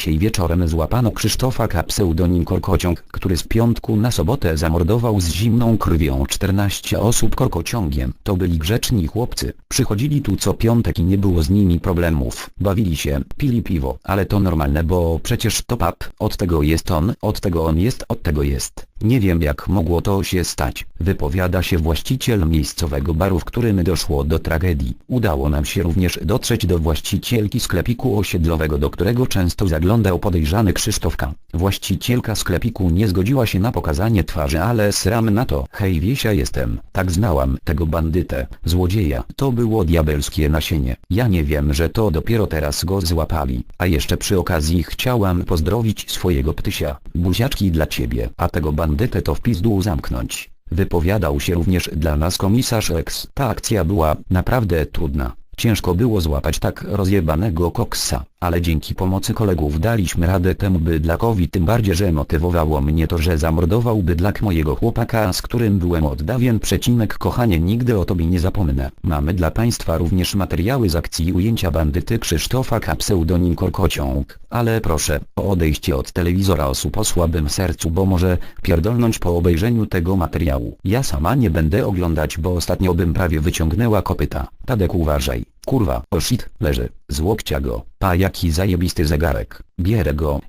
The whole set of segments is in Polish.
Dzisiaj wieczorem złapano Krzysztofa K. pseudonim Korkociąg, który z piątku na sobotę zamordował z zimną krwią 14 osób korkociągiem. To byli grzeczni chłopcy. Przychodzili tu co piątek i nie było z nimi problemów. Bawili się, pili piwo, ale to normalne, bo przecież to pub, od tego jest on, od tego on jest, od tego jest. Nie wiem jak mogło to się stać, wypowiada się właściciel miejscowego baru, w którym doszło do tragedii. Udało nam się również dotrzeć do właścicielki sklepiku osiedlowego, do którego często zaglądał podejrzany Krzysztofka. Właścicielka sklepiku nie zgodziła się na pokazanie twarzy, ale sram na to. Hej Wiesia jestem, tak znałam tego bandytę, złodzieja. To było diabelskie nasienie. Ja nie wiem, że to dopiero teraz go złapali. A jeszcze przy okazji chciałam pozdrowić swojego ptysia. Buziaczki dla ciebie, a tego bandytę to w pizdu zamknąć. Wypowiadał się również dla nas komisarz Rex. Ta akcja była naprawdę trudna. Ciężko było złapać tak rozjebanego koksa, ale dzięki pomocy kolegów daliśmy radę temu bydlakowi tym bardziej, że motywowało mnie to, że zamordował bydlak mojego chłopaka, z którym byłem od dawien przecinek kochanie nigdy o tobie nie zapomnę. Mamy dla państwa również materiały z akcji ujęcia bandyty Krzysztofa K. pseudonim Korkociąg, ale proszę o odejście od telewizora osób o słabym sercu, bo może pierdolnąć po obejrzeniu tego materiału. Ja sama nie będę oglądać, bo ostatnio bym prawie wyciągnęła kopyta. Tadek uważaj. Kurwa, o shit, leży, z łokcia go, pa jaki zajebisty zegarek, bierę go.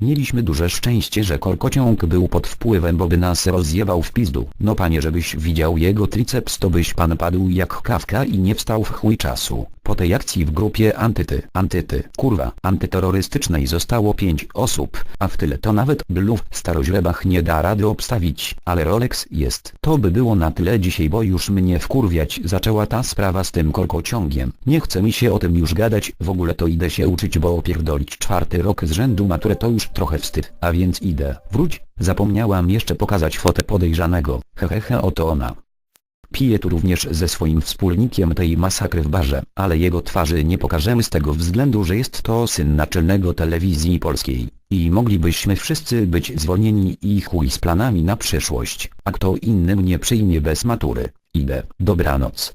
Mieliśmy duże szczęście, że korkociąg był pod wpływem, bo by nas rozjebał w pizdu. No panie, żebyś widział jego triceps, to byś pan padł jak kawka i nie wstał w chuj czasu. Po tej akcji w grupie antyty, antyty, kurwa, antyterrorystycznej zostało 5 osób, a w tyle to nawet bluf staroźrebach nie da rady obstawić, ale Rolex jest. To by było na tyle dzisiaj, bo już mnie wkurwiać zaczęła ta sprawa z tym korkociągiem. Nie chce mi się o tym już gadać, w ogóle to idę się uczyć, bo opierdolić czwarty rok z rzędu maturę to już trochę wstyd, a więc idę. Wróć, zapomniałam jeszcze pokazać fotę podejrzanego, hehehe oto ona. Pije tu również ze swoim wspólnikiem tej masakry w barze, ale jego twarzy nie pokażemy z tego względu, że jest to syn naczelnego telewizji polskiej. I moglibyśmy wszyscy być zwolnieni i chuj z planami na przyszłość, a kto inny mnie przyjmie bez matury. Idę, dobranoc.